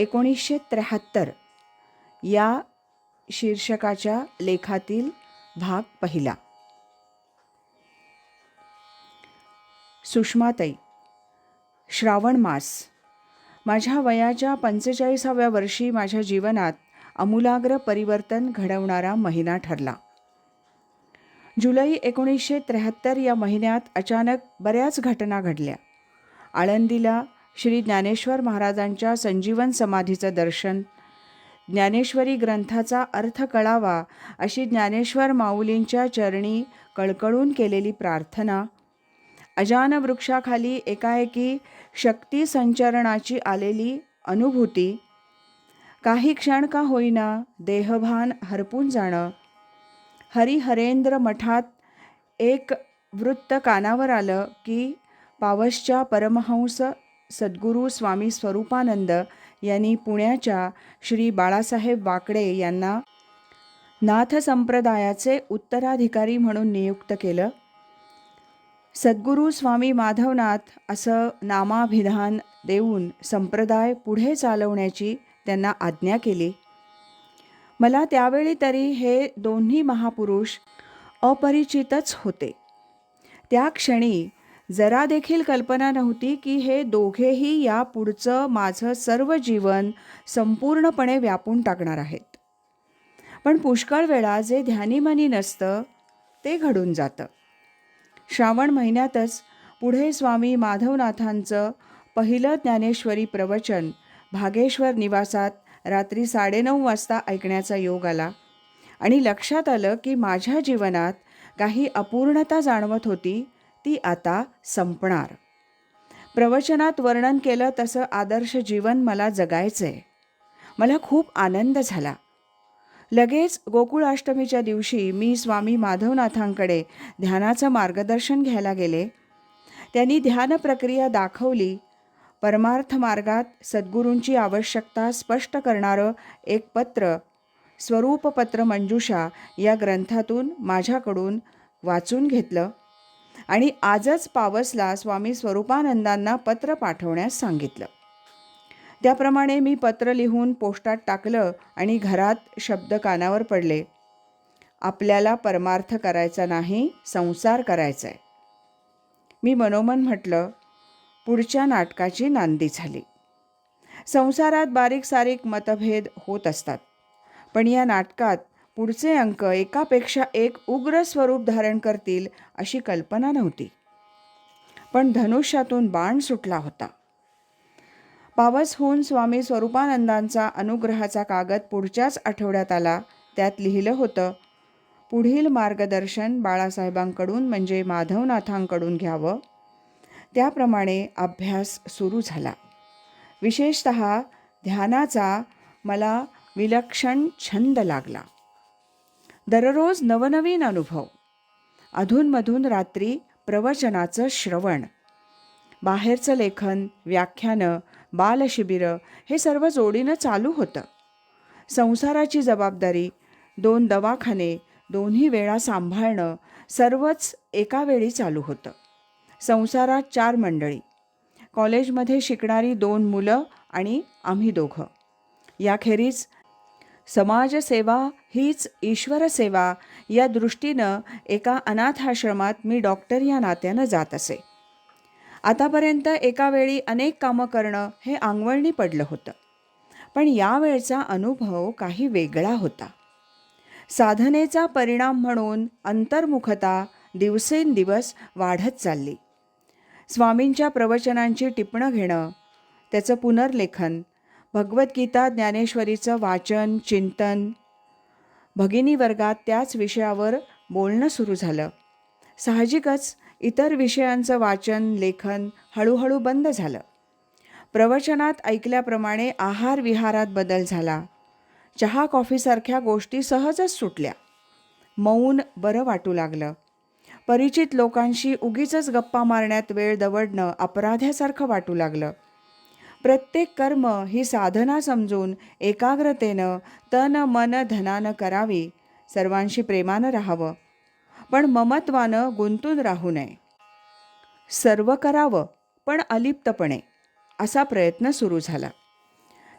एकोणीसशे त्र्याहत्तर या शीर्षकाच्या लेखातील भाग पहिला. सुषमाताई श्रावण मास. माझ्या वयाच्या पंचेचाळीसाव्या वर्षी माझ्या जीवनात अमूलाग्र परिवर्तन घडवणारा महिना ठरला. जुलै एकोणीसशे त्र्याहत्तर या महिन्यात अचानक बऱ्याच घटना घडल्या. आळंदीला श्री ज्ञानेश्वर महाराजांच्या संजीवन समाधीचं दर्शन. ज्ञानेश्वरी ग्रंथाचा अर्थ कळावा अशी ज्ञानेश्वर माऊलींच्या चरणी कळकळून केलेली प्रार्थना. अजान वृक्षाखाली एकाएकी शक्ती संचरणाची आलेली अनुभूती. काही क्षण का होईना देहभान हरपून जाणं. हरिहरेंद्र मठात एक वृत्त कानावर आलं की पावसच्या परमहंस सद्गुरू स्वामी स्वरूपानंद यांनी पुण्याच्या श्री बाळासाहेब वाकडे यांना नाथ संप्रदायाचे उत्तराधिकारी म्हणून नियुक्त केलं. सद्गुरू स्वामी माधवनाथ असं नामाभिधान देऊन संप्रदाय पुढे चालवण्याची त्यांना आज्ञा केली. मला त्यावेळी तरी हे दोन्ही महापुरुष अपरिचितच होते. त्या क्षणी जरा देखील कल्पना नव्हती की हे दोघेही या पुढचं माझं सर्व जीवन संपूर्णपणे व्यापून टाकणार आहेत. पण पुष्कळ वेळा जे ध्यानीमनी नसतं ते घडून जातं. श्रावण महिन्यातच पुढे स्वामी माधवनाथांचं पहिलं ज्ञानेश्वरी प्रवचन भागेश्वर निवासात रात्री साडेनऊ वाजता ऐकण्याचा योग आला आणि लक्षात आलं की माझ्या जीवनात काही अपूर्णता जाणवत होती ती आता संपणार. प्रवचनात वर्णन केलं तसं आदर्श जीवन मला जगायचं आहे मला खूप आनंद झाला. लगेच गोकुळाष्टमीच्या दिवशी मी स्वामी माधवनाथांकडे ध्यानाचं मार्गदर्शन घ्यायला गेले. त्यांनी ध्यान प्रक्रिया दाखवली. परमार्थ मार्गात सद्गुरूंची आवश्यकता स्पष्ट करणारं एक पत्र स्वरूपपत्र मंजुषा या ग्रंथातून माझ्याकडून वाचून घेतलं. आणि आजच पावसला स्वामी स्वरूपानंदांना पत्र पाठवण्यास सांगितलं. त्याप्रमाणे मी पत्र लिहून पोस्टात टाकलं आणि घरात शब्द कानावर पडले. आपल्याला परमार्थ करायचा नाही संसार करायचा आहे मी मनोमन म्हटलं पुढच्या नाटकाची नांदी झाली. संसारात बारीक सारीक मतभेद होत असतात पण या नाटकात पुढचे अंक एकापेक्षा एक उग्र स्वरूप धारण करतील अशी कल्पना नव्हती. पण धनुष्यातून बाण सुटला होता. पावस होऊन स्वामी स्वरूपानंदांचा अनुग्रहाचा कागद पुढच्याच आठवड्यात आला. त्यात लिहिलं होतं पुढील मार्गदर्शन बाळासाहेबांकडून म्हणजे माधवनाथांकडून घ्यावं. त्याप्रमाणे अभ्यास सुरू झाला. विशेषत ध्यानाचा मला विलक्षण छंद लागला. दररोज नवनवीन अनुभव. अधूनमधून रात्री प्रवचनाचं श्रवण. बाहेरचं लेखन व्याख्यानं बालशिबिरं हे सर्व जोडीनं चालू होतं. संसाराची जबाबदारी दोन दवाखाने दोन्ही वेळा सांभाळणं सर्वच एका वेळी चालू होतं. संसारात चार मंडळी. कॉलेजमध्ये शिकणारी दोन मुलं आणि आम्ही दोघं. याखेरीज समाजसेवा हीच ईश्वरसेवा. या दृष्टीनं एका अनाथाश्रमात मी डॉक्टर या नात्यानं जात असे. आतापर्यंत एका वेळी अनेक कामं करणं हे आंगवळणी पडलं होतं. पण यावेळचा अनुभव काही वेगळा होता. साधनेचा परिणाम म्हणून अंतर्मुखता दिवसेंदिवस वाढत चालली. स्वामींच्या प्रवचनांची टिपणं घेणं त्याचं पुनर्लेखन भगवद्गीता ज्ञानेश्वरीचं वाचन चिंतन भगिनी वर्गात त्याच विषयावर बोलणं सुरू झालं. साहजिकच इतर विषयांचं वाचन लेखन हळूहळू बंद झालं. प्रवचनात ऐकल्याप्रमाणे आहार विहारात बदल झाला. चहा कॉफीसारख्या गोष्टी सहजच सुटल्या. मौन बरं वाटू लागलं. परिचित लोकांशी उगीच गप्पा मारण्यात वेळ दवडणं अपराध्यासारखं वाटू लागलं. प्रत्येक कर्म ही साधना समजून एकाग्रतेनं तन मन धनानं करावी. सर्वांशी प्रेमानं राहावं. पण ममत्वानं गुंतून राहू नये. सर्व करावं पण अलिप्तपणे असा प्रयत्न सुरू झाला.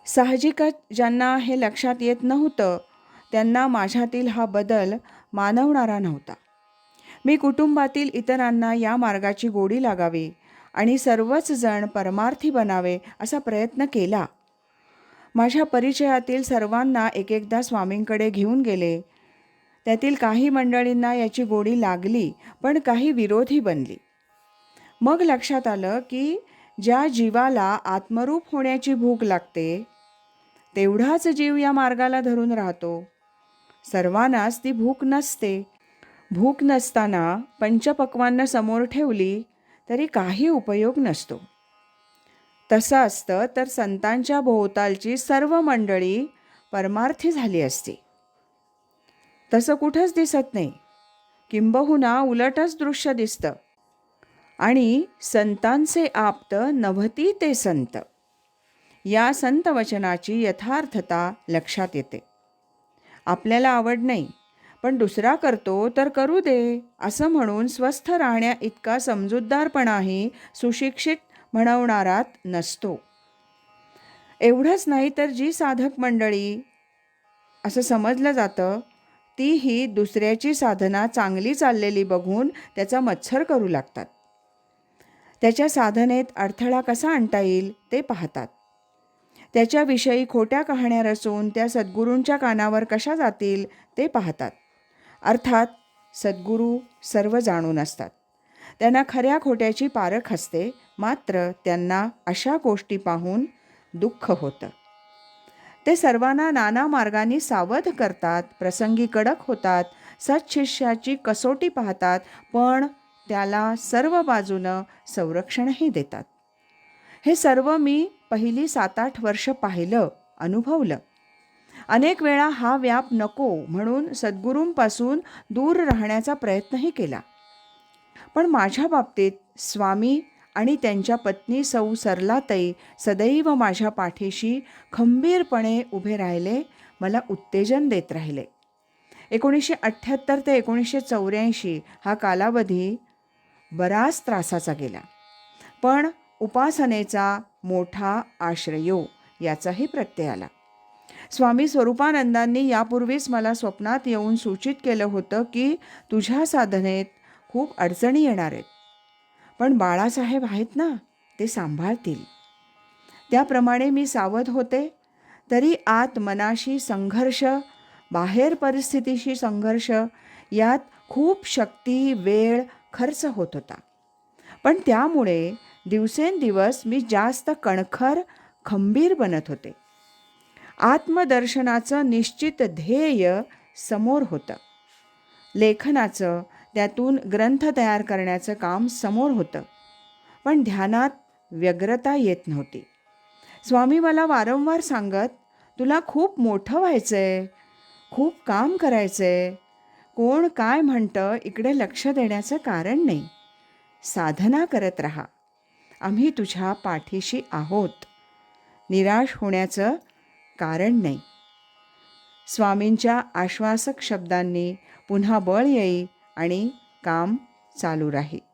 साहजिकच ज्यांना हे लक्षात येत नव्हतं त्यांना माझ्यातील हा बदल मानवणारा नव्हता. मी कुटुंबातील इतरांना या मार्गाची गोडी लागावी. आणि सर्वच जण परमार्थी बनावे असा प्रयत्न केला. माझ्या परिचयातील सर्वांना एक एकदा स्वामींकडे घेऊन गेले. त्यातील काही मंडळींना याची गोडी लागली पण काही विरोधी बनली. मग लक्षात आलं की ज्या जीवाला आत्मरूप होण्याची भूक लागते तेवढाच जीव या मार्गाला धरून राहतो. सर्वांनाच ती भूक नसते. भूक नसताना पंचपक्वांना समोर ठेवली तरी काही उपयोग नसतो. तसं असतं तर संतांच्या भोवतालची सर्व मंडळी परमार्थी झाली असती. तसं कुठंच दिसत नाही. किंबहुना उलटच दृश्य दिसतं. आणि संतांचे आप्त नभती ते संत. या संत वचनाची यथार्थता लक्षात येते. आपल्याला आवड नाही. पण दुसरा करतो तर करू दे असं म्हणून स्वस्थ राहण्या इतका समजूतदारपणाही सुशिक्षित म्हणवणारात नसतो. एवढंच नाही तर जी साधक मंडळी असं समजलं जातं तीही दुसऱ्याची साधना चांगली चाललेली बघून त्याचा मत्सर करू लागतात. त्याच्या साधनेत अडथळा कसा आणता येईल ते पाहतात. त्याच्याविषयी खोट्या कहाण्या रचून त्या सद्गुरूंच्या कानावर कशा जातील ते पाहतात. अर्थात सद्गुरू सर्व जाणून असतात. त्यांना खऱ्या खोट्याची पारख असते मात्र त्यांना अशा गोष्टी पाहून दुःख होतं. ते सर्वांना नाना मार्गांनी सावध करतात प्रसंगी कडक होतात सत्शिष्याची कसोटी पाहतात पण त्याला सर्व बाजूनं संरक्षणही देतात. हे सर्व मी पहिली सात आठ वर्ष पाहिलं अनुभवलं. अनेक वेळा हा व्याप नको म्हणून सद्गुरूंपासून दूर राहण्याचा प्रयत्नही केला. पण माझ्या बाबतीत स्वामी आणि त्यांच्या पत्नी सौ सरलाताई सदैव माझ्या पाठीशी खंबीरपणे उभे राहिले मला उत्तेजन देत राहिले. एकोणीसशे अठ्ठ्याहत्तर ते एकोणीसशे चौऱ्याऐंशी हा कालावधी बराच त्रासाचा गेला. पण उपासनेचा मोठा आश्रयो याचाही प्रत्यय आला. स्वामी स्वरूपानंदांनी यापूर्वीच मला स्वप्नात येऊन सूचित केलं होतं की तुझ्या साधनेत खूप अडचणी येणार आहेत. पण बाळासाहेब आहेत ना ते सांभाळतील. त्याप्रमाणे मी सावध होते तरी आत मनाशी संघर्ष बाहेर परिस्थितीशी संघर्ष यात खूप शक्ती वेळ खर्च होत होता. पण त्यामुळे दिवसेंदिवस मी जास्त कणखर खंबीर बनत होते. आत्मदर्शनाचं निश्चित ध्येय समोर होतं. लेखनाचं त्यातून ग्रंथ तयार करण्याचं काम समोर होतं. पण ध्यानात व्यग्रता येत नव्हती. स्वामी मला वारंवार सांगत तुला खूप मोठं व्हायचं आहे खूप काम करायचं आहे कोण काय म्हणतं इकडे लक्ष देण्याचं कारण नाही. साधना करत राहा. आम्ही तुझ्या पाठीशी आहोत. निराश होण्याचं कारण नाही. स्वामींच्या आश्वासक शब्दांनी पुन्हा बळ येई आणि काम चालू राहील